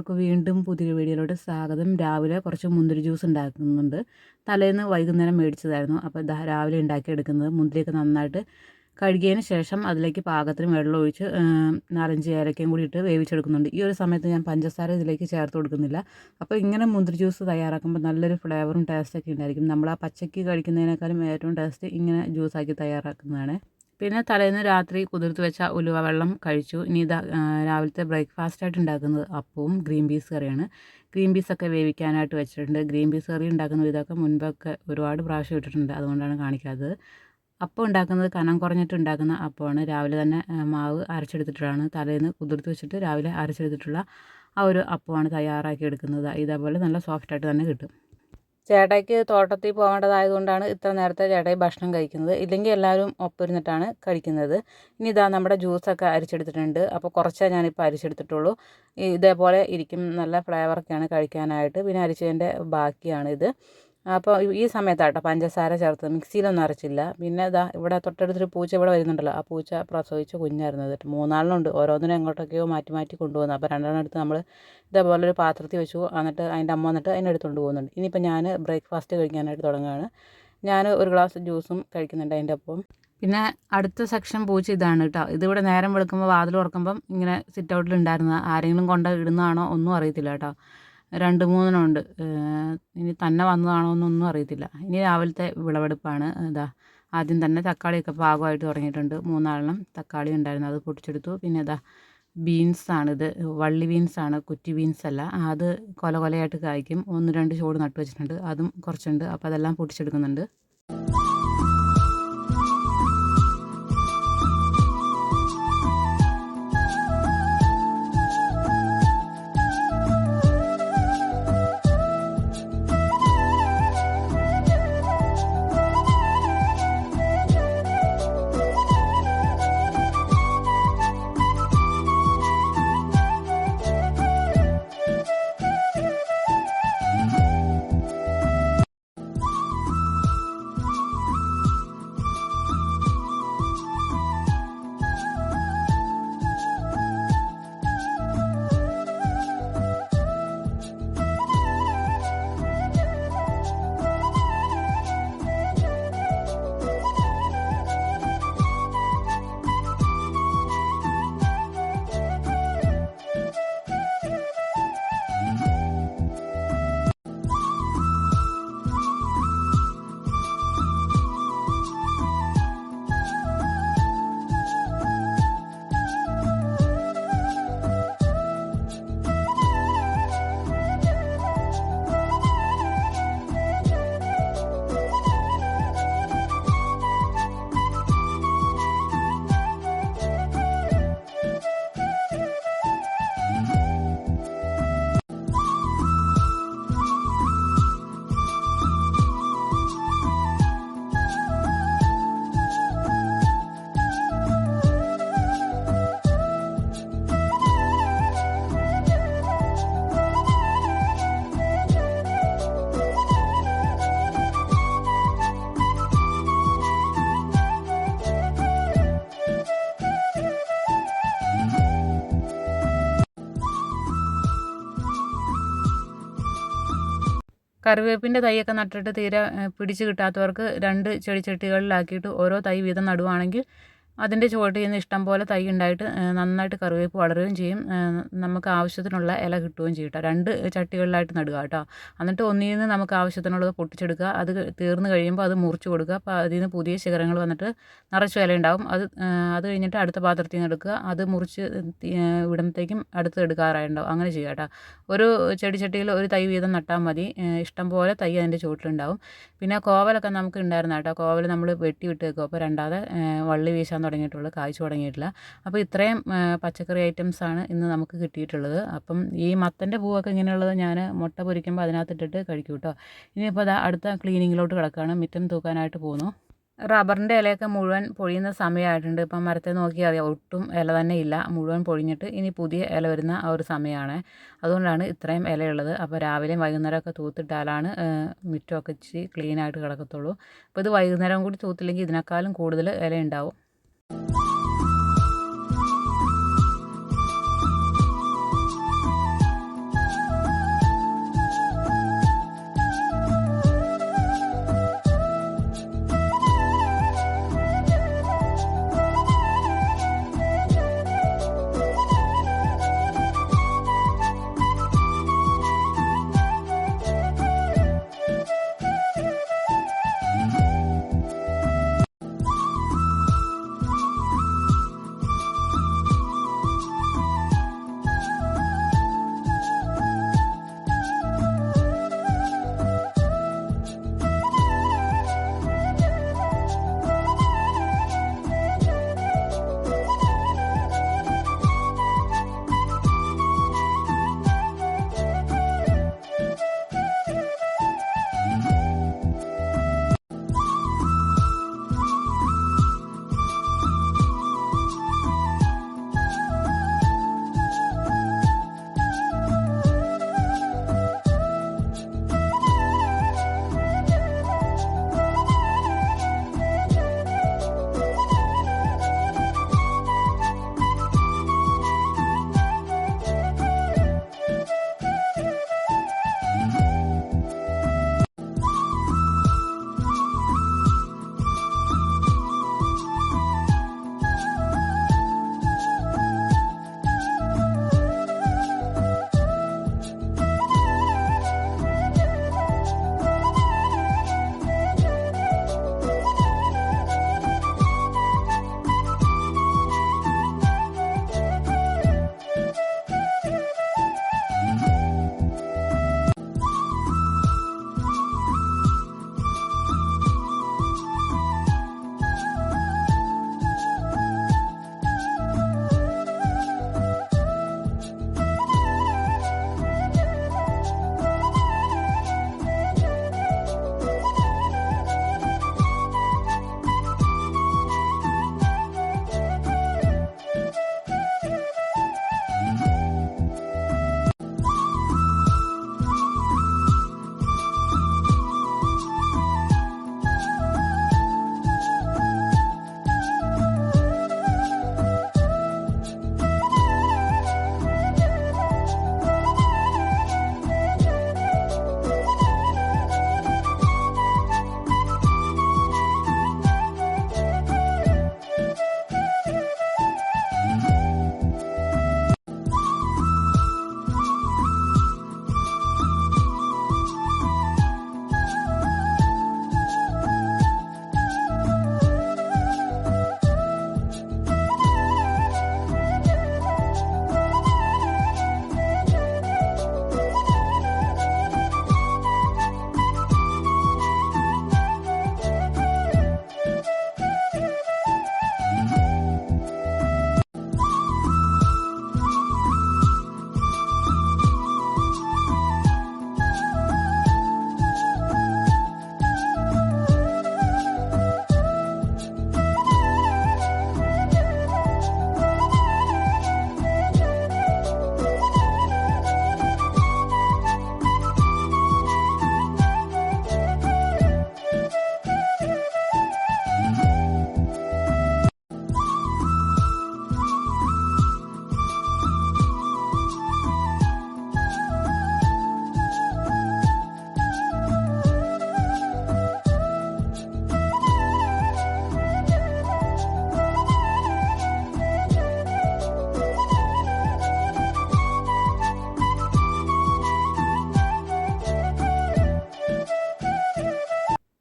എല്ലാവർക്കും വീണ്ടും പുതിയ വീഡിയോയിലോട്ട് സ്വാഗതം. രാവിലെ കുറച്ച് മുന്തിരി ജ്യൂസ് ഉണ്ടാക്കുന്നുണ്ട്. തലേന്ന് വൈകുന്നേരം മേടിച്ചതായിരുന്നു. അപ്പോൾ രാവിലെ ഉണ്ടാക്കിയെടുക്കുന്നത്. മുന്തിരിയൊക്കെ നന്നായിട്ട് കഴുകിയതിന് ശേഷം അതിലേക്ക് പാകത്തിന് വെള്ളം ഒഴിച്ച് നാലഞ്ച് ഏലക്കയും കൂടി ഇട്ട് വേവിച്ചെടുക്കുന്നുണ്ട്. ഈ ഒരു സമയത്ത് ഞാൻ പഞ്ചസാര ഇതിലേക്ക് ചേർത്ത് കൊടുക്കുന്നില്ല. അപ്പോൾ ഇങ്ങനെ മുന്തിരി ജ്യൂസ് തയ്യാറാക്കുമ്പോൾ നല്ലൊരു ഫ്ലേവറും ടേസ്റ്റൊക്കെ ഉണ്ടായിരിക്കും. നമ്മൾ ആ പച്ചയ്ക്ക് കഴിക്കുന്നതിനേക്കാളും ഏറ്റവും ടേസ്റ്റ് ഇങ്ങനെ ജ്യൂസാക്കി തയ്യാറാക്കുന്നതാണ്. പിന്നെ തലേന്ന് രാത്രി കുതിർത്ത് വെച്ച ഉലുവ വെള്ളം കഴിച്ചു. ഇനി ഇതാ രാവിലത്തെ ബ്രേക്ക്ഫാസ്റ്റ് ആയിട്ട് ഉണ്ടാക്കുന്നത് അപ്പവും ഗ്രീൻ പീസ് കറിയാണ്. ഗ്രീൻ പീസൊക്കെ വേവിക്കാനായിട്ട് വെച്ചിട്ടുണ്ട്. ഗ്രീൻ പീസ് കറി ഉണ്ടാക്കുന്ന ഇതൊക്കെ മുൻപൊക്കെ ഒരുപാട് പ്രാവശ്യം ഇട്ടിട്ടുണ്ട്. അതുകൊണ്ടാണ് കാണിക്കാത്തത്. അപ്പം ഉണ്ടാക്കുന്നത് കനം കുറഞ്ഞിട്ട് ഉണ്ടാക്കുന്ന അപ്പമാണ്. രാവിലെ തന്നെ മാവ് അരച്ചെടുത്തിട്ടാണ് തലേന്ന് കുതിർത്ത് വെച്ചിട്ട് രാവിലെ അരച്ചെടുത്തിട്ടുള്ള ആ ഒരു അപ്പമാണ് തയ്യാറാക്കി എടുക്കുന്നത്. ഇതേപോലെ നല്ല സോഫ്റ്റായിട്ട് തന്നെ കിട്ടും. ചേട്ടായിക്ക് തോട്ടത്തിൽ പോകേണ്ടതായതുകൊണ്ടാണ് ഇത്ര നേരത്തെ ചേട്ടായി ഭക്ഷണം കഴിക്കുന്നത്. ഇല്ലെങ്കിൽ എല്ലാവരും ഒപ്പിരുന്നിട്ടാണ് കഴിക്കുന്നത്. ഇനി ഇതാ നമ്മുടെ ജ്യൂസൊക്കെ അരിച്ചെടുത്തിട്ടുണ്ട്. അപ്പോൾ കുറച്ചേ ഞാനിപ്പോൾ അരിച്ചെടുത്തിട്ടുള്ളൂ. ഇതേപോലെ ഇരിക്കും. നല്ല ഫ്ലേവറൊക്കെയാണ് കഴിക്കാനായിട്ട്. പിന്നെ അരിച്ചതിന്റെ ബാക്കിയാണിത്. അപ്പോൾ ഈ സമയത്താട്ടോ പഞ്ചസാര ചേർത്ത് മിക്സിയിലൊന്നും അരച്ചില്ല. പിന്നെ ഇതാ ഇവിടെ തൊട്ടടുത്തൊരു പൂച്ച ഇവിടെ വരുന്നുണ്ടല്ലോ. ആ പൂച്ച പ്രസവിച്ച കുഞ്ഞായിരുന്നു എന്നിട്ട് മൂന്നാളിനുണ്ട്. ഓരോന്നിനും എങ്ങോട്ടൊക്കെയോ മാറ്റി മാറ്റി കൊണ്ടുപോകുന്നു അപ്പോൾ രണ്ടെണ്ണം എടുത്ത് നമ്മൾ ഇതേപോലെ ഒരു പാത്രത്തിൽ വെച്ചു. എന്നിട്ട് അതിന്റെ അമ്മ വന്നിട്ട് അതിനെ എടുത്തുകൊണ്ട് പോകുന്നുണ്ട് ഇനിയിപ്പോൾ ഞാൻ ബ്രേക്ക്ഫാസ്റ്റ് കഴിക്കാനായിട്ട് തുടങ്ങുകയാണ്. ഞാൻ ഒരു ഗ്ലാസ് ജ്യൂസും കഴിക്കുന്നുണ്ട് അതിന്റെ ഒപ്പം. പിന്നെ അടുത്ത സെക്ഷൻ പൂച്ച ഇതാണ് കേട്ടോ. ഇതിവിടെ നേരം വെളുക്കുമ്പോൾ വാതിൽ തുറക്കുമ്പം ഇങ്ങനെ സിറ്റ് ഔട്ടിൽ ഉണ്ടായിരുന്ന ആരെങ്കിലും കൊണ്ട് ഇടുന്നതാണോ ഒന്നും അറിയത്തില്ല കേട്ടോ. രണ്ട് മൂന്നെണ്ണം ഉണ്ട്. ഇനി തന്നെ വന്നതാണോ എന്നൊന്നും അറിയത്തില്ല. ഇനി രാവിലത്തെ വിളവെടുപ്പാണ്. ഇതാ ആദ്യം തന്നെ തക്കാളിയൊക്കെ പാകമായിട്ട് തുടങ്ങിയിട്ടുണ്ട്. മൂന്നാളെണ്ണം തക്കാളി ഉണ്ടായിരുന്നു. അത് പൊട്ടിച്ചെടുത്തു. പിന്നെ ഇതാ ബീൻസാണിത്. വള്ളി ബീൻസാണ് കുറ്റി ബീൻസ് അല്ല അത് കൊല കൊലയായിട്ട് കായ്ക്കും. ഒന്ന് രണ്ട് ചോട് നട്ടു വെച്ചിട്ടുണ്ട്. അതും കുറച്ചുണ്ട്. അപ്പോൾ അതെല്ലാം പൊട്ടിച്ചെടുക്കുന്നുണ്ട്. കറിവേപ്പിന്റെ തൈയൊക്കെ നട്ടിട്ട് തീരെ പിടിച്ച് കിട്ടാത്തവർക്ക് രണ്ട് ചെടിച്ചട്ടികളിലാക്കിയിട്ട് ഓരോ തൈ വീതം നടുവാണെങ്കിൽ അതിന്റെ ചുവട്ടിൽ നിന്ന് ഇഷ്ടം പോലെ തൈ ഉണ്ടായിട്ട് നന്നായിട്ട് കറിവേപ്പ് വളരുകയും ചെയ്യും. നമുക്ക് ആവശ്യത്തിനുള്ള ഇല കിട്ടുകയും ചെയ്യും കേട്ടോ. രണ്ട് ചട്ടികളിലായിട്ട് നടുക കേട്ടോ. എന്നിട്ട് ഒന്നിൽ നിന്ന് നമുക്ക് ആവശ്യത്തിനുള്ളത് പൊട്ടിച്ചെടുക്കുക. അത് തീർന്നു കഴിയുമ്പോൾ അത് മുറിച്ച് കൊടുക്കുക. അപ്പോൾ അതിൽ നിന്ന് പുതിയ ശിഖരങ്ങൾ വന്നിട്ട് നിറച്ച് ഇല ഉണ്ടാവും അത് അത് കഴിഞ്ഞിട്ട് അടുത്ത പാത്രത്തിൽ നിന്ന് എടുക്കുക. അത് മുറിച്ച് ഇടുമ്പോഴത്തേക്കും അടുത്ത് എടുക്കാറായിട്ടുണ്ടാവും. അങ്ങനെ ചെയ്യുക കേട്ടോ. ഒരു ചെടി ചട്ടിയിൽ ഒരു തൈ വീതം നട്ടാൽ മതി. ഇഷ്ടം പോലെ തൈ അതിന്റെ ചുവട്ടിലുണ്ടാവും. പിന്നെ കോവലൊക്കെ നമുക്ക് ഉണ്ടായിരുന്ന കേട്ടോ. കോവൽ നമ്മൾ വെട്ടി വിട്ട് വെക്കും അപ്പോൾ രണ്ടാമത് വള്ളി വീശാൻ തുടങ്ങിയിട്ടുള്ളൂ കായ്ച്ചു തുടങ്ങിയിട്ടില്ല. അപ്പോൾ ഇത്രയും പച്ചക്കറി ഐറ്റംസാണ് ഇന്ന് നമുക്ക് കിട്ടിയിട്ടുള്ളത്. അപ്പം ഈ മത്തന്റെ പൂവൊക്കെ ഇങ്ങനെയുള്ളത് ഞാൻ മുട്ട പൊരിക്കുമ്പോൾ അതിനകത്തിട്ടിട്ട് കഴിക്കും കേട്ടോ ഇനിയിപ്പോൾ അത് അടുത്ത ക്ലീനിങ്ങിലോട്ട് കിടക്കുകയാണ് മിറ്റം തൂക്കാനായിട്ട് പോകുന്നു റബ്ബറിന്റെ ഇലയൊക്കെ മുഴുവൻ പൊഴിയുന്ന സമയമായിട്ടുണ്ട് ഇപ്പം മരത്തെ നോക്കി അറിയാം ഒട്ടും ഇല തന്നെ ഇല്ല. മുഴുവൻ പൊഴിഞ്ഞിട്ട് ഇനി പുതിയ ഇല വരുന്ന ആ ഒരു സമയമാണ് അതുകൊണ്ടാണ് ഇത്രയും ഇലയുള്ളത്. അപ്പോൾ രാവിലെയും വൈകുന്നേരമൊക്കെ തൂത്തിട്ടാലാണ് മുറ്റമൊക്കെ ഇച്ചിരി ക്ലീനായിട്ട് കിടക്കത്തുള്ളൂ. അപ്പോൾ ഇത് വൈകുന്നേരം കൂടി തൂത്തില്ലെങ്കിൽ ഇതിനേക്കാളും കൂടുതൽ ഇല ഉണ്ടാവും you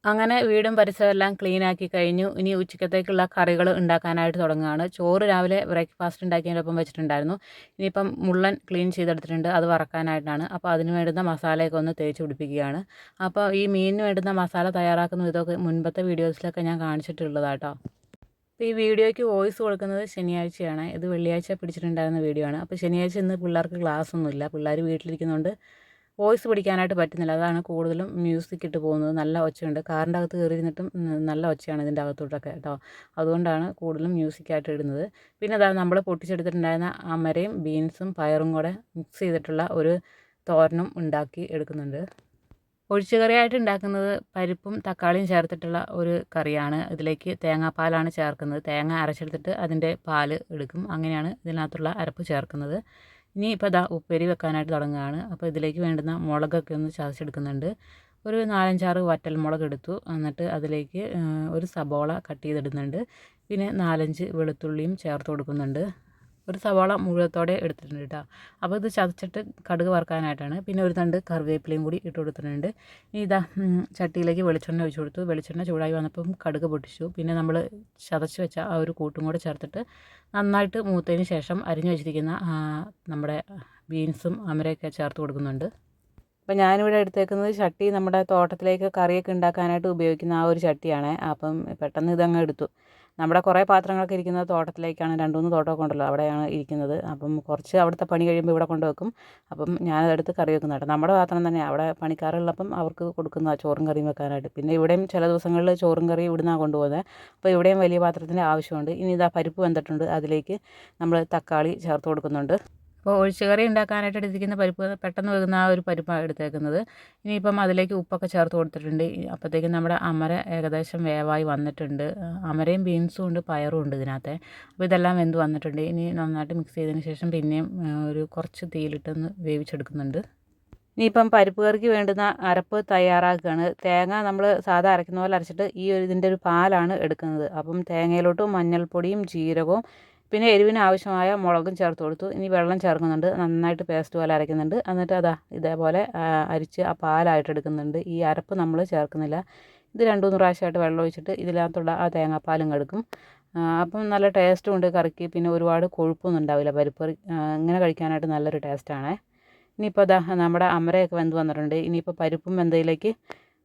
അങ്ങനെ വീടും പരിസരവും എല്ലാം ക്ലീൻ ആക്കി കഴിഞ്ഞു. ഇനി ഉച്ചക്കത്തേക്കുള്ള കറികൾ ഉണ്ടാക്കാനായിട്ട് തുടങ്ങുകയാണ്. ചോറ് രാവിലെ ബ്രേക്ക്ഫാസ്റ്റ് ഉണ്ടാക്കിയതിനൊപ്പം വെച്ചിട്ടുണ്ടായിരുന്നു. ഇനിയിപ്പം മുള്ളൻ ക്ലീൻ ചെയ്തെടുത്തിട്ടുണ്ട്. അത് വറക്കാനായിട്ടാണ്. അപ്പോൾ അതിന് വേണ്ടുന്ന മസാലയൊക്കെ ഒന്ന് തേച്ച് പിടിപ്പിക്കുകയാണ്. അപ്പോൾ ഈ മീനിന് വേണ്ടുന്ന മസാല തയ്യാറാക്കുന്ന ഇതൊക്കെ മുൻപത്തെ വീഡിയോസിലൊക്കെ ഞാൻ കാണിച്ചിട്ടുള്ളതാട്ടോ. അപ്പോൾ ഈ വീഡിയോയ്ക്ക് വോയിസ് കൊടുക്കുന്നത് ശനിയാഴ്ചയാണ്. ഇത് വെള്ളിയാഴ്ച പിടിച്ചിട്ടുണ്ടായിരുന്ന വീഡിയോ ആണ്. അപ്പോൾ ശനിയാഴ്ച ഇന്ന് പിള്ളേർക്ക് ക്ലാസ് ഒന്നുമില്ല. പിള്ളേർ വീട്ടിലിരിക്കുന്നതുകൊണ്ട് വോയിസ് പിടിക്കാനായിട്ട് പറ്റുന്നില്ല. അതാണ് കൂടുതലും മ്യൂസിക് ഇട്ട് പോകുന്നത്. നല്ല ഒച്ചയുണ്ട്. കാറിന്റെ അകത്ത് കയറി ഇരുന്നിട്ടും നല്ല ഒച്ചയാണ് ഇതിന്റെ അകത്തോട്ടൊക്കെ കേട്ടോ. അതുകൊണ്ടാണ് കൂടുതലും മ്യൂസിക്കായിട്ട് ഇടുന്നത്. പിന്നെ അതാണ് നമ്മൾ പൊട്ടിച്ചെടുത്തിട്ടുണ്ടായിരുന്ന അമരയും ബീൻസും പയറും കൂടെ മിക്സ് ചെയ്തിട്ടുള്ള ഒരു തോരനും ഉണ്ടാക്കി എടുക്കുന്നുണ്ട്. ഒഴിച്ചുകറിയായിട്ട് ഉണ്ടാക്കുന്നത് പരിപ്പും തക്കാളിയും ചേർത്തിട്ടുള്ള ഒരു കറിയാണ്. ഇതിലേക്ക് തേങ്ങാപ്പാലാണ് ചേർക്കുന്നത്. തേങ്ങ അരച്ചെടുത്തിട്ട് അതിന്റെ പാൽ എടുക്കും. അങ്ങനെയാണ് ഇതിനകത്തുള്ള അരപ്പ് ചേർക്കുന്നത്. ഇനി ഇപ്പോൾ ഇതാ ഉപ്പേരി വെക്കാനായിട്ട് തുടങ്ങുകയാണ്. അപ്പോൾ ഇതിലേക്ക് വേണ്ടുന്ന മുളകൊക്കെ ഒന്ന് ചതച്ചെടുക്കുന്നുണ്ട്. ഒരു നാലഞ്ചാറ് വറ്റൽ മുളക് എടുത്തു. എന്നിട്ട് അതിലേക്ക് ഒരു സബോള കട്ട് ചെയ്തിടുന്നുണ്ട്. പിന്നെ നാലഞ്ച് വെളുത്തുള്ളിയും ചേർത്ത് കൊടുക്കുന്നുണ്ട്. ഒരു സവാള മുഴുവത്തോടെ എടുത്തിട്ടുണ്ട് കേട്ടോ. അപ്പോൾ ഇത് ചതച്ചിട്ട് കടുക് വറുക്കാനായിട്ടാണ്. പിന്നെ ഒരു തണ്ട് കറിവേപ്പിലയും കൂടി ഇട്ട് കൊടുത്തിട്ടുണ്ട്. ഇനി ഇതാ ചട്ടിയിലേക്ക് വെളിച്ചെണ്ണ ഒഴിച്ചു കൊടുത്തു. വെളിച്ചെണ്ണ ചൂടായി വന്നപ്പം കടുക് പൊട്ടിച്ചു. പിന്നെ നമ്മൾ ചതച്ച് വെച്ച ആ ഒരു കൂട്ടും കൂടെ ചേർത്തിട്ട് നന്നായിട്ട് മൂത്തതിന് ശേഷം അരിഞ്ഞു വെച്ചിരിക്കുന്ന നമ്മുടെ ബീൻസും അമരയൊക്കെ ചേർത്ത് കൊടുക്കുന്നുണ്ട്. അപ്പം ഞാനിവിടെ എടുത്തേക്കുന്നത് ചട്ടി നമ്മുടെ തോട്ടത്തിലേക്ക് കറിയൊക്കെ ഉണ്ടാക്കാനായിട്ട് ഉപയോഗിക്കുന്ന ആ ഒരു ചട്ടിയാണ്. അപ്പം പെട്ടെന്ന് ഇതങ്ങ് എടുത്തു. നമ്മുടെ കുറേ പാത്രങ്ങളൊക്കെ ഇരിക്കുന്നത് തോട്ടത്തിലേക്കാണ്. രണ്ട് മൂന്ന് തോട്ടമൊക്കെ ഉണ്ടല്ലോ അവിടെയാണ് ഇരിക്കുന്നത്. അപ്പം കുറച്ച് അവിടുത്തെ പണി കഴിയുമ്പോൾ ഇവിടെ കൊണ്ടുവെക്കും. അപ്പം ഞാനതെടുത്ത് കറി വെക്കുന്നതായിട്ട് നമ്മുടെ പാത്രം തന്നെ. അവിടെ പണിക്കാറുള്ളപ്പം അവർക്ക് കൊടുക്കുന്ന ചോറും കറിയും വെക്കാനായിട്ട്. പിന്നെ ഇവിടെയും ചില ദിവസങ്ങളിൽ ചോറും കറി ഇവിടുന്നാണ് കൊണ്ടുപോകുന്നത് അപ്പോൾ ഇവിടെയും വലിയ പാത്രത്തിന്റെ ആവശ്യമുണ്ട്. ഇനി ഇതാ പരിപ്പ് വെന്തിട്ടുണ്ട്. അതിലേക്ക് നമ്മൾ തക്കാളി ചേർത്ത് കൊടുക്കുന്നുണ്ട്. അപ്പോൾ ഒഴിച്ചുകറി ഉണ്ടാക്കാനായിട്ട് എടുത്തിരിക്കുന്ന പരിപ്പ് പെട്ടെന്ന് വെക്കുന്ന ആ ഒരു പരിപ്പാണ് എടുത്തേക്കുന്നത്. ഇനിയിപ്പം അതിലേക്ക് ഉപ്പൊക്കെ ചേർത്ത് കൊടുത്തിട്ടുണ്ട്. അപ്പോഴത്തേക്കും നമ്മുടെ അമര ഏകദേശം വേവായി വന്നിട്ടുണ്ട്. അമരയും ബീൻസും ഉണ്ട് പയറും ഉണ്ട് ഇതിനകത്തെ. അപ്പോൾ ഇതെല്ലാം വെന്ത് വന്നിട്ടുണ്ട്. ഇനി നന്നായിട്ട് മിക്സ് ചെയ്തതിന് ശേഷം പിന്നെയും ഒരു കുറച്ച് തീയിലിട്ടൊന്ന് വേവിച്ചെടുക്കുന്നുണ്ട്. ഇനിയിപ്പം പരിപ്പ് കറിക്ക് വേണ്ടുന്ന അരപ്പ് തയ്യാറാക്കുകയാണ്. തേങ്ങ നമ്മൾ സാധാ അരയ്ക്കുന്ന പോലെ അരച്ചിട്ട് ഈ ഒരു ഇതിന്റെ ഒരു പാലാണ് എടുക്കുന്നത്. അപ്പം തേങ്ങയിലോട്ട് മഞ്ഞൾപ്പൊടിയും ജീരകവും പിന്നെ എരിവിന് ആവശ്യമായ മുളകും ചേർത്ത് കൊടുത്തു. ഇനി വെള്ളം ചേർക്കുന്നുണ്ട്. നന്നായിട്ട് പേസ്റ്റ് പോലെ അരയ്ക്കുന്നുണ്ട്. എന്നിട്ട് അതാ ഇതേപോലെ അരിച്ച് ആ പാലായിട്ട് എടുക്കുന്നുണ്ട്. ഈ അരപ്പ് നമ്മൾ ചേർക്കുന്നില്ല. ഇത് രണ്ട് മൂന്ന് പ്രാവശ്യമായിട്ട് വെള്ളം ഒഴിച്ചിട്ട് ഇതിനകത്തുള്ള ആ തേങ്ങാപ്പാലും കെടുക്കും. അപ്പം നല്ല ടേസ്റ്റും ഉണ്ട്. കറിക്ക് പിന്നെ ഒരുപാട് കൊഴുപ്പൊന്നും ഉണ്ടാവില്ല. പരിപ്പ് ഇങ്ങനെ കഴിക്കാനായിട്ട് നല്ലൊരു ടേസ്റ്റാണേ ഇനിയിപ്പോൾ അതാ നമ്മുടെ അമരയൊക്കെ വെന്ത് വന്നിട്ടുണ്ട്. ഇനിയിപ്പോൾ പരിപ്പും വെന്തയിലേക്ക്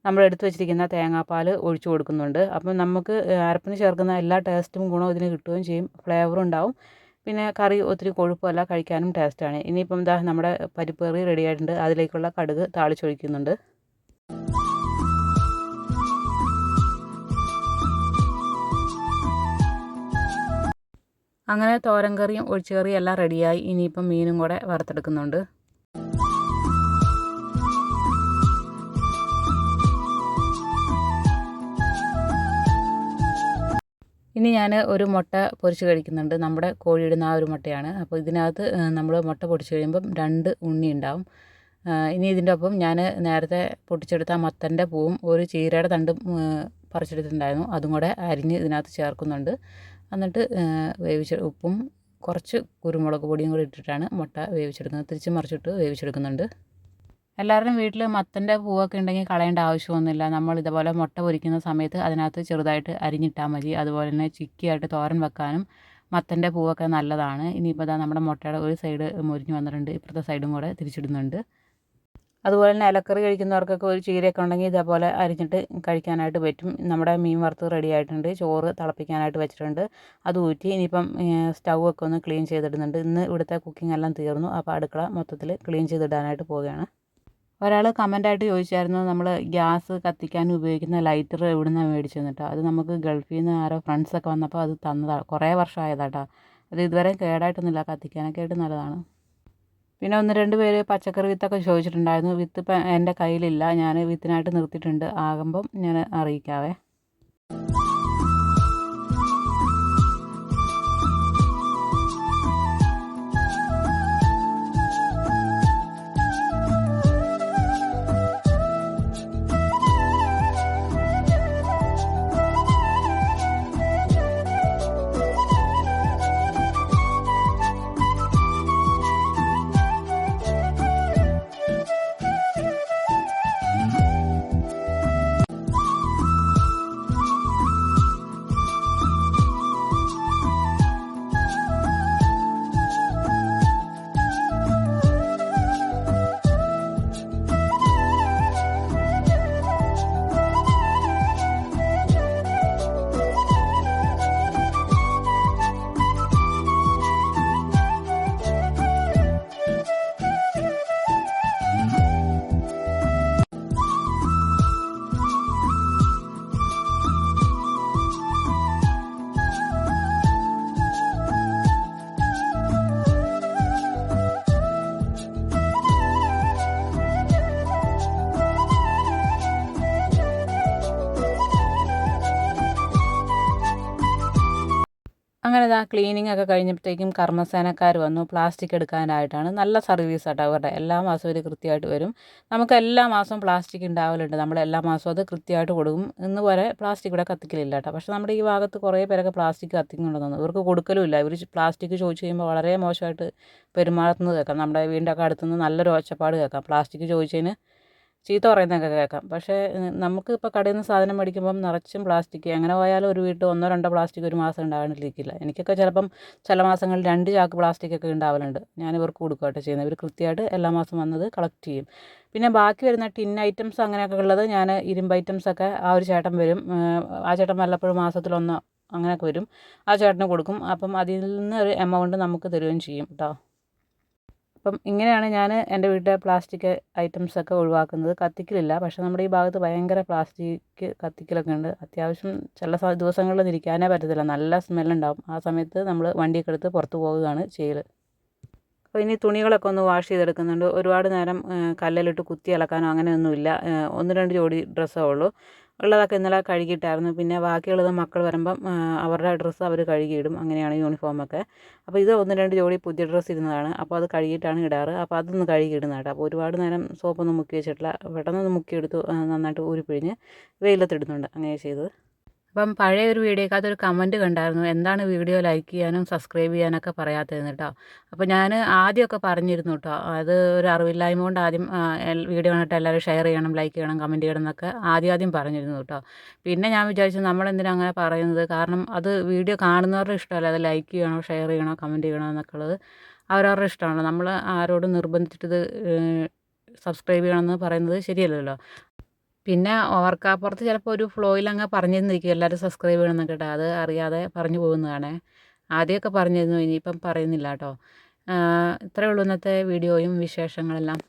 നമ്മൾ എടുത്തു വെച്ചിരിക്കുന്ന തേങ്ങാപ്പാൽ ഒഴിച്ചു കൊടുക്കുന്നുണ്ട്. അപ്പം നമുക്ക് അരപ്പിന് ചേർക്കുന്ന എല്ലാ ടേസ്റ്റും ഗുണവും ഇതിന് കിട്ടുകയും ചെയ്യും. ഫ്ലേവറും ഉണ്ടാവും. പിന്നെ കറി ഒത്തിരി കൊഴുപ്പല്ല കഴിക്കാനും ടേസ്റ്റാണ്. ഇനിയിപ്പം എന്താ നമ്മുടെ പരിപ്പ് കറി റെഡി ആയിട്ടുണ്ട്. അതിലേക്കുള്ള കടുക് താളിച്ചൊഴിക്കുന്നുണ്ട്. അങ്ങനെ തോരൻ കറിയും ഒഴിച്ചുകറിയും എല്ലാം റെഡിയായി ഇനിയിപ്പം മീനും കൂടെ വറുത്തെടുക്കുന്നുണ്ട്. ഇനി ഞാൻ ഒരു മുട്ട പൊരിച്ച് കഴിക്കുന്നുണ്ട്. നമ്മുടെ കോഴിയിടുന്ന ആ ഒരു മുട്ടയാണ്. അപ്പോൾ ഇതിനകത്ത് നമ്മൾ മുട്ട പൊടിച്ച് കഴിയുമ്പം രണ്ട് ഉണ്ണി ഉണ്ടാവും. ഇനി ഇതിന്റെ ഒപ്പം ഞാൻ നേരത്തെ പൊട്ടിച്ചെടുത്ത മത്തന്റെ പൂവും ഒരു ചീരയുടെ തണ്ടും പറിച്ചെടുത്തിട്ടുണ്ടായിരുന്നു. അതും കൂടെ അരിഞ്ഞ് ഇതിനകത്ത് ചേർക്കുന്നുണ്ട്. എന്നിട്ട് വേവിച്ച ഉപ്പും കുറച്ച് കുരുമുളക് പൊടിയും കൂടി ഇട്ടിട്ടാണ് മുട്ട വേവിച്ചെടുക്കുന്നത്. തിരിച്ച് മറിച്ചിട്ട് വേവിച്ചെടുക്കുന്നുണ്ട്. എല്ലാവരുടെയും വീട്ടിൽ മത്തന്റെ പൂവൊക്കെ ഉണ്ടെങ്കിൽ കളയേണ്ട ആവശ്യമൊന്നുമില്ല. നമ്മൾ ഇതുപോലെ മുട്ട പൊരിക്കുന്ന സമയത്ത് അതിനകത്ത് ചെറുതായിട്ട് അരിഞ്ഞിട്ടാൽ മതി. അതുപോലെ തന്നെ ചിക്കിയായിട്ട് തോരൻ വെക്കാനും മത്തന്റെ പൂവൊക്കെ നല്ലതാണ്. ഇനിയിപ്പോൾ ഇതാ നമ്മുടെ മുട്ടയുടെ ഒരു സൈഡ് മുരിഞ്ഞ് വന്നിട്ടുണ്ട്. ഇപ്പുറത്തെ സൈഡും കൂടെ തിരിച്ചിടുന്നുണ്ട്. അതുപോലെ തന്നെ ഇലക്കറി കഴിക്കുന്നവർക്കൊക്കെ ഒരു ചീരയൊക്കെ ഉണ്ടെങ്കിൽ ഇതേപോലെ അരിഞ്ഞിട്ട് കഴിക്കാനായിട്ട് പറ്റും. നമ്മുടെ മീൻ വറുത്ത് റെഡി ആയിട്ടുണ്ട്. ചോറ് തിളപ്പിക്കാനായിട്ട് വെച്ചിട്ടുണ്ട്. അത് ഊറ്റി ഇനിയിപ്പം സ്റ്റൗ ഒക്കെ ഒന്ന് ക്ലീൻ ചെയ്തിടുന്നുണ്ട്. ഇന്ന് ഇവിടുത്തെ കുക്കിംഗ് എല്ലാം തീർന്നു. അപ്പോൾ അടുക്കള മൊത്തത്തിൽ ക്ലീൻ ചെയ്തിടാനായിട്ട് പോവുകയാണ്. ഒരാൾ കമന്റായിട്ട് ചോദിച്ചായിരുന്നു നമ്മൾ ഗ്യാസ് കത്തിക്കാൻ ഉപയോഗിക്കുന്ന ലൈറ്റർ എവിടെ നിന്നാണ് മേടിച്ചതെന്ന് കേട്ടോ അത് നമുക്ക് ഗൾഫിൽ നിന്ന് ആരോ ഫ്രണ്ട്സൊക്കെ വന്നപ്പോൾ അത് തന്നതാണ് കുറേ വർഷമായതാട്ടോ അത് ഇതുവരെ കേടായിട്ടൊന്നുമില്ല കത്തിക്കാനൊക്കെ ആയിട്ട് നല്ലതാണ്. പിന്നെ ഒന്ന് രണ്ട് പേര് പച്ചക്കറി വിത്തൊക്കെ ചോദിച്ചിട്ടുണ്ടായിരുന്നു വിത്ത് ഇപ്പം എന്റെ കയ്യിലില്ല ഞാൻ വിത്തിനായിട്ട് നിർത്തിയിട്ടുണ്ട് ആകുമ്പം ഞാൻ അറിയിക്കാവേ. ക്ലീനിങ് ഒക്കെ കഴിഞ്ഞപ്പോഴത്തേക്കും കർമ്മസേനക്കാർ വന്നു പ്ലാസ്റ്റിക് എടുക്കാനായിട്ടാണ്. നല്ല സർവീസ് ആട്ടോ അവരുടെ. എല്ലാ മാസവും ഇത് കൃത്യമായിട്ട് വരും. നമുക്ക് എല്ലാ മാസവും പ്ലാസ്റ്റിക് ഉണ്ടാവലുണ്ട്. നമ്മൾ എല്ലാ മാസവും അത് കൃത്യമായിട്ട് കൊടുക്കും. ഇന്ന് വരെ പ്ലാസ്റ്റിക് ഇവിടെ കത്തിക്കലില്ല കേട്ടോ പക്ഷേ നമ്മുടെ ഈ ഭാഗത്ത് കുറേ പേരൊക്കെ പ്ലാസ്റ്റിക് കത്തിക്കുന്നുണ്ടെന്ന് ഇവർക്ക് കൊടുക്കലുമില്ല. ഇവർ പ്ലാസ്റ്റിക് ചോദിച്ചു കഴിയുമ്പോൾ വളരെ മോശമായിട്ട് പെരുമാറുന്നത് കേൾക്കാം. നമ്മുടെ വീടിന്റെ ഒക്കെ അടുത്തുനിന്ന് നല്ലൊരു ഒച്ചപ്പാട് കേൾക്കാം. പ്ലാസ്റ്റിക് ചോദിച്ചതിന് ചീത്ത പറയുന്നതൊക്കെ കേൾക്കാം. പക്ഷേ നമുക്ക് ഇപ്പോൾ കടയിൽ നിന്ന് സാധനം മേടിക്കുമ്പം നിറച്ചും പ്ലാസ്റ്റിക് അങ്ങനെ പോയാലും ഒരു വീട്ടിൽ ഒന്നോ രണ്ടോ പ്ലാസ്റ്റിക് ഒരു മാസം ഉണ്ടാകാണ്ടിരിക്കില്ല എനിക്കൊക്കെ ചിലപ്പം ചില മാസങ്ങളിൽ രണ്ട് ചാക്ക് പ്ലാസ്റ്റിക് ഒക്കെ ഉണ്ടാവലുണ്ട്. ഞാൻ ഇവർക്ക് കൊടുക്കുകയായിട്ട് ചെയ്യുന്നത്. ഇവർ കൃത്യമായിട്ട് എല്ലാ മാസം വന്നത് കളക്ട് ചെയ്യും. പിന്നെ ബാക്കി വരുന്ന ടിൻ ഐറ്റംസ് അങ്ങനെയൊക്കെ ഉള്ളത് ഞാൻ ഇരുമ്പ് ഐറ്റംസ് ഒക്കെ ആ ഒരു ചേട്ടൻ വരും. ആ ചേട്ടൻ വല്ലപ്പോഴും മാസത്തിലൊന്നോ അങ്ങനെയൊക്കെ വരും. ആ ചേട്ടന് കൊടുക്കും. അപ്പം അതിൽ നിന്ന് ഒരു എമൗണ്ട് നമുക്ക് തരുകയും ചെയ്യും കേട്ടോ അപ്പം ഇങ്ങനെയാണ് ഞാൻ എന്റെ വീട്ടിലെ പ്ലാസ്റ്റിക് ഐറ്റംസ് ഒക്കെ ഒഴിവാക്കുന്നത്. കത്തിക്കലില്ല. പക്ഷേ നമ്മുടെ ഈ ഭാഗത്ത് ഭയങ്കര പ്ലാസ്റ്റിക് കത്തിക്കലൊക്കെ ഉണ്ട്. അത്യാവശ്യം ചില ദിവസങ്ങളിൽ ഇരിക്കാനേ പറ്റത്തില്ല. നല്ല സ്മെല്ലുണ്ടാവും ആ സമയത്ത് നമ്മൾ വണ്ടിയൊക്കെ എടുത്ത് പുറത്ത് പോവുകയാണ് ചെയ്യൽ അപ്പോൾ ഇനി തുണികളൊക്കെ ഒന്ന് വാഷ് ചെയ്തെടുക്കുന്നുണ്ട്. ഒരുപാട് നേരം കല്ലിലിട്ട് കുത്തി അലക്കാനോ അങ്ങനെയൊന്നുമില്ല. ഒന്ന് രണ്ട് ജോഡി ഡ്രസ്സേ ഉള്ളൂ. ഉള്ളതൊക്കെ ഇന്നലെ കഴുകിയിട്ടായിരുന്നു. പിന്നെ ബാക്കിയുള്ളത് മക്കൾ വരുമ്പം അവരുടെ ഡ്രസ്സ് അവർ കഴുകിയിടും. അങ്ങനെയാണ് യൂണിഫോമൊക്കെ അപ്പോൾ ഇത് ഒന്ന് രണ്ട് ജോഡി പുതിയ ഡ്രസ്സ് ഇരുന്നതാണ് അപ്പോൾ അത് കഴുകിയിട്ടാണ് ഇടാറ്. അപ്പോൾ അതൊന്ന് കഴുകിയിടുന്ന കേട്ടോ. അപ്പോൾ ഒരുപാട് നേരം സോപ്പൊന്നും മുക്കി വെച്ചിട്ടില്ല. പെട്ടെന്നൊന്ന് മുക്കിയെടുത്തു നന്നായിട്ട് ഊരിപ്പിഴിഞ്ഞ് വെയിലത്തിടുന്നുണ്ട്. അങ്ങനെ ചെയ്തത്. അപ്പം പഴയ ഒരു വീഡിയോക്കകത്ത് ഒരു കമന്റ് കണ്ടായിരുന്നു. എന്താണ് വീഡിയോ ലൈക്ക് ചെയ്യാനും സബ്സ്ക്രൈബ് ചെയ്യാനൊക്കെ പറയാത്തതെന്ന് കേട്ടോ. അപ്പോൾ ഞാൻ ആദ്യമൊക്കെ പറഞ്ഞിരുന്നു കേട്ടോ. അത് ഒരു അറിവില്ലായ്മ കൊണ്ട് ആദ്യം വീഡിയോ കണ്ടിട്ട് എല്ലാവരും ഷെയർ ചെയ്യണം ലൈക്ക് ചെയ്യണം കമന്റ് ചെയ്യണം എന്നൊക്കെ ആദ്യം ആദ്യം പറഞ്ഞിരുന്നു കേട്ടോ. പിന്നെ ഞാൻ വിചാരിച്ചു നമ്മളെന്തിനാ അങ്ങനെ പറയുന്നത്? കാരണം അത് വീഡിയോ കാണുന്നവരുടെ ഇഷ്ടമല്ല. അത് ലൈക്ക് ചെയ്യണോ ഷെയർ ചെയ്യണോ കമന്റ് ചെയ്യണോ എന്നൊക്കെ ഉള്ളത് അവരവരുടെ ഇഷ്ടമാണ് നമ്മൾ ആരോടും നിർബന്ധിച്ചിട്ട് സബ്സ്ക്രൈബ് ചെയ്യണമെന്ന് പറയുന്നത് ശരിയല്ലല്ലോ. പിന്നെ ഓർക്കാപ്പുറത്ത് ചിലപ്പോൾ ഒരു ഫ്ലോയിൽ അങ്ങ് പറഞ്ഞു തന്നിരിക്കും എല്ലാവരും സബ്സ്ക്രൈബ് ചെയ്യണമെന്നൊക്കെ കേട്ടോ അത് അറിയാതെ പറഞ്ഞു പോകുന്നതാണ്. ആദ്യമൊക്കെ പറഞ്ഞിരുന്നു ഇനിയിപ്പം പറയുന്നില്ല കേട്ടോ ഇത്രയേ ഉള്ളൂ ഇന്നത്തെ വീഡിയോയും വിശേഷങ്ങളെല്ലാം.